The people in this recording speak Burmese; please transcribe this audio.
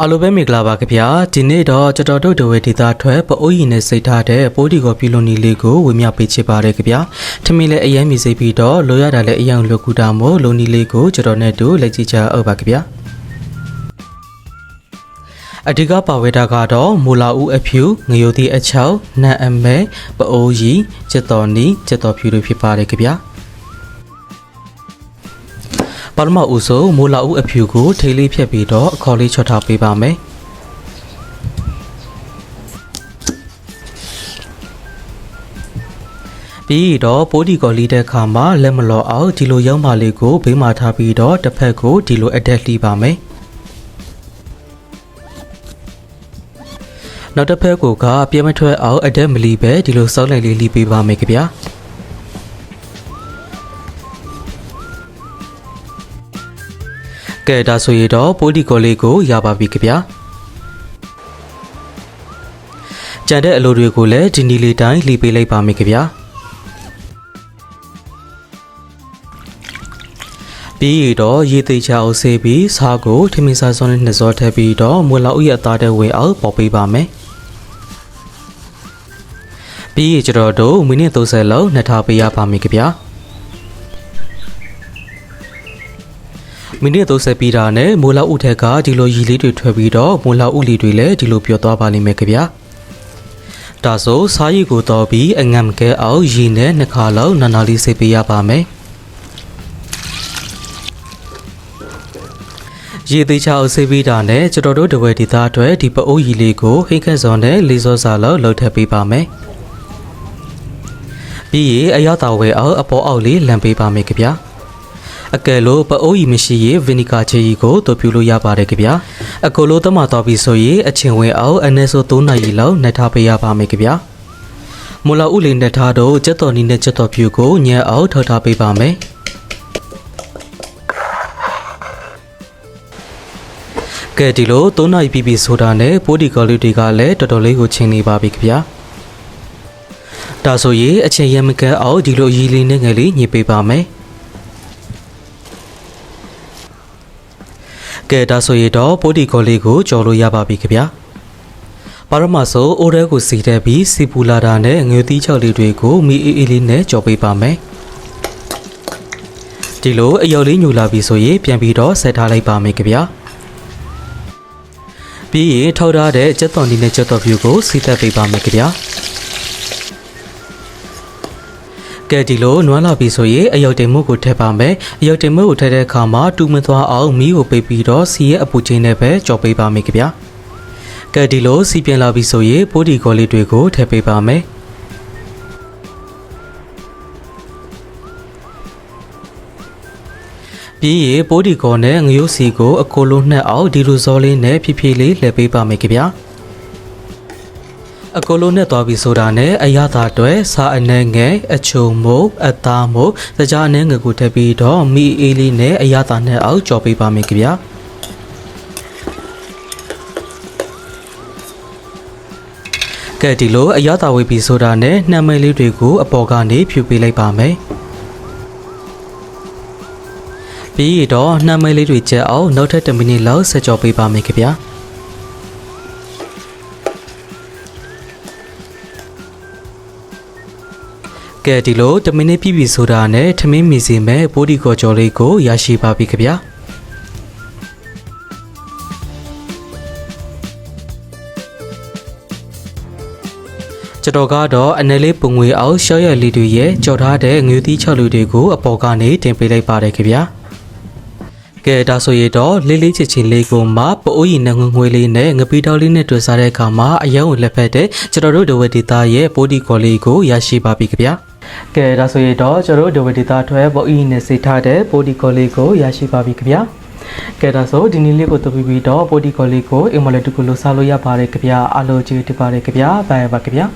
အားလုံးပဲမင်္ဂလာပါခင်ဗျာဒီနေ့တော့ကျွန်တော်တို့ဒဝေဒေတာထွက်ပအိုးရင်နဲ့စိတ်ထားတဲ့ပိုးဒီကိုပြုလို့နီလေးကိုဝေမျှပေးချစ်ပါတယ်ခင်ဗျာထမင်းလည်းအရင်မြည်စိတ်ပြီးတော့လိုရတာလည်းအရင်လွတ်ကူတာမို့လိုနီလေးကိုကျွန်တော်နဲ့တူလက်ကြည့်ချအောင်ပါခင်ဗျာအဓိကပါဝဲတာကတော့မူလာဦးအဖြူငရုတ်တိအချောက်နတ်အမဲပအိုးရီကျက်တော်နီကျက်တော်ဖြူတွေဖြစ်ပါတယ်ခင်ဗျာ ပါရမဦးဆိုမူလာဦးအဖြူကိုထိလေးဖြတ်ပြီးတော့အခေါ်လေးချော့ထားပေးပါမယ်ပြီးတော့ပိုးဒီကော်လီတဲ့ခါမှာလက်မလော်အောင်ဒီလိုရောင်းပါလေးကိုဘေးမှာထားပြီးတော့တစ်ဖက်ကိုဒီလိုအတက်လှီးပါမယ်နောက်တစ်ဖက်ကိုကပြဲမထွက်အောင်အတက်မလီပဲဒီလိုစောက်လိုက်လေးလှီးပေးပါမယ်ခင်ဗျာ ကဲဒါဆိုရင်တော့ပိုးဒီကော်လေးကိုရပါပြီခင်ဗျာကြံတဲ့အလိုတွေကိုလည်းဒီနီလေးတိုင်းလှီးပေးလိုက်ပါမယ်ခင်ဗျာပြီးတော့ရေသေးချအောင်ဆေးပြီးစားကိုထမင်းစားစောနဲ့နှစ်စောထည့်ပြီးတော့မွေလောက်ဥရအသားတဲ့ဝေအောင်ပေါ်ပေးပါမယ်ပြီးရကျွန်တော်တို့မိနစ်30လောက်နှစ်ထားပေးရပါမယ်ကြဗျာ မိနစ်30ပြီးတာနဲ့မိုးလောက်ဥထက်ကဒီလိုရီလေးတွေထွက်ပြီးတော့မိုးလောက်ဥလီတွေလည်းဒီလိုပြောသွားပါလိမ့်မယ်ကြဗျာဒါဆိုစားရည်ကိုတော့ပြီးအငမ်ကဲအောင်ရီနဲ့နှစ်ခါလောက်နာနာလေးဆေးပေးရပါမယ်ရေသေးချအောင်ဆေးပေးတာနဲ့ကျွန်တော်တို့တဝဲဒေသအတွက်ဒီပအိုးရီလေးကိုဟိတ်ခက်စောနဲ့လေးစောစာလောက်လှုပ်ထပ်ပေးပါမယ်ပြီးရင်အရသာဝဲအောင်အပေါ်အောက်လေးလံပေးပါမယ်ကြဗျာ အကယ်လို့ပအိုးရီမရှိရင်ဗီနီဂါချေရီကိုတို့ပြလို့ရပါတယ်ကြဗျာအကိုလိုတမတော်ပြီဆိုရင်အချင်းဝင်အောင်အနည်းဆို3နာရီလောက်နှက်ထားပေးရပါမယ်ကြဗျာမူလာဥလေးနှက်ထားတော့ကျက်တော်နီနဲ့ကျက်တော်ဖြူကိုညံအောင်ထောက်ထားပေးပါမယ်ကဲဒီလို3နာရီပြည့်ပြီဆိုတာနဲ့ပိုးဒီကော်လူတွေကလည်းတော်တော်လေးကိုချင်းနေပါပြီခင်ဗျာဒါဆိုရင်အချိန်ရမကန်းအောင်ဒီလိုရီလေးနဲ့ငယ်လေးညှိပေးပါမယ် ကဲဒါဆိုရင်တော့ပိုးဒီကော်လေးကိုကြော်လို့ရပါပြီခင်ဗျာပါရမဆိုအိုရဲကိုစီတက်ပြီးစီပူလာတာနဲ့ငွေသီးချောက်လေးတွေကိုမီအေးအေးလေးနဲ့ကြော်ပေးပါမယ်ဒီလိုအယောက်လေးညူလာပြီဆိုရင်ပြန်ပြီးတော့ဆက်ထားလိုက်ပါမယ်ခင်ဗျာပြီးရင်ထောက်ထားတဲ့ကြက်တော်နီနဲ့ကြက်တော်ဖြူကိုစီးသက်ပေးပါမယ်ခင်ဗျာ ကဲဒီလိုနွမ်းလာပြီဆိုရင်အယုတ်တင်မှုကိုထည့်ပါမယ်အယုတ်တင်မှုကိုထည့်တဲ့အခါမှာတူမသွားအောင်မီးကိုပိတ်ပြီးတော့စီရဲ့အပူချင်းနဲ့ပဲကြော်ပေးပါမယ်ခင်ဗျာကဲဒီလိုစီပြန်လာပြီဆိုရင်ပိုးဒီကော်လေးတွေကိုထည့်ပေးပါမယ်ပြီးရင်ပိုးဒီကော်နဲ့ငရုတ်စီကိုအကိုလုံးနှက်အောင်ဒီလိုစောလေးနဲ့ဖြည်းဖြည်းလေးလှည့်ပေးပါမယ်ခင်ဗျာ အကိုလုံးနဲ့သွားပြီဆိုတာနဲ့အရသာအတွက်စာအနေငယ်အချုံမို့အသားမို့စကြအနေငယ်ကိုထည့်ပြီးတော့မီအေးလေးနဲ့အရသာနဲ့အောင်ကြော်ပေးပါမယ်ခင်ဗျာကဲဒီလိုအရသာဝေးပြီဆိုတာနဲ့နှမ်းမဲလေးတွေကိုအပေါ်ကနေဖြူပေးလိုက်ပါမယ်ပြီးတော့နှမ်းမဲလေးတွေကျက်အောင်နောက်ထပ်10မိနစ်လောက်ဆက်ကြောပေးပါမယ်ခင်ဗျာ ကဲဒီလို10မိနစ်ပြည့်ပြီဆိုတာနဲ့ထမင်းမီစီမဲ့ပိုးဒီကောကြော်လေးကိုရရှိပါပြီခင်ဗျာကျွန်တော်ကတော့အနယ်လေးပုံငွေအောင်ရှော့ရလေးတွေရဲ့ကြော်ထားတဲ့ငွေသီး6လူတွေကိုအပေါ်ကနေတင်ပေးလိုက်ပါတယ်ခင်ဗျာ ကဲဒါဆိုရတော့လေးလေးချစ်ချင်းလေးကိုမှပအိုးရင်နဲ့ငွေငွေလေးနဲ့ငပီတောက်လေးနဲ့တွေ့စားတဲ့အခါမှာအယံကိုလက်ဖက်တဲ့ကျွန်တော်တို့ဒဝဒေတာရဲ့ပိုဒီကော်လေးကိုရရှိပါပြီခင်ဗျာကဲဒါဆိုရတော့ကျွန်တော်တို့ဒဝဒေတာထွက်ပအိုးရင်နဲ့စိတ်ထားတဲ့ပိုဒီကော်လေးကိုရရှိပါပြီခင်ဗျာကဲဒါဆိုဒီနေ့လေးကိုတူပြီးပြီးတော့ပိုဒီကော်လေးကိုအင်မလက်တကူလို့စားလို့ရပါတယ်ခင်ဗျာအားလုံးကျေးဇူးတင်ပါတယ်ခင်ဗျာဘိုင်ပါခင်ဗျာ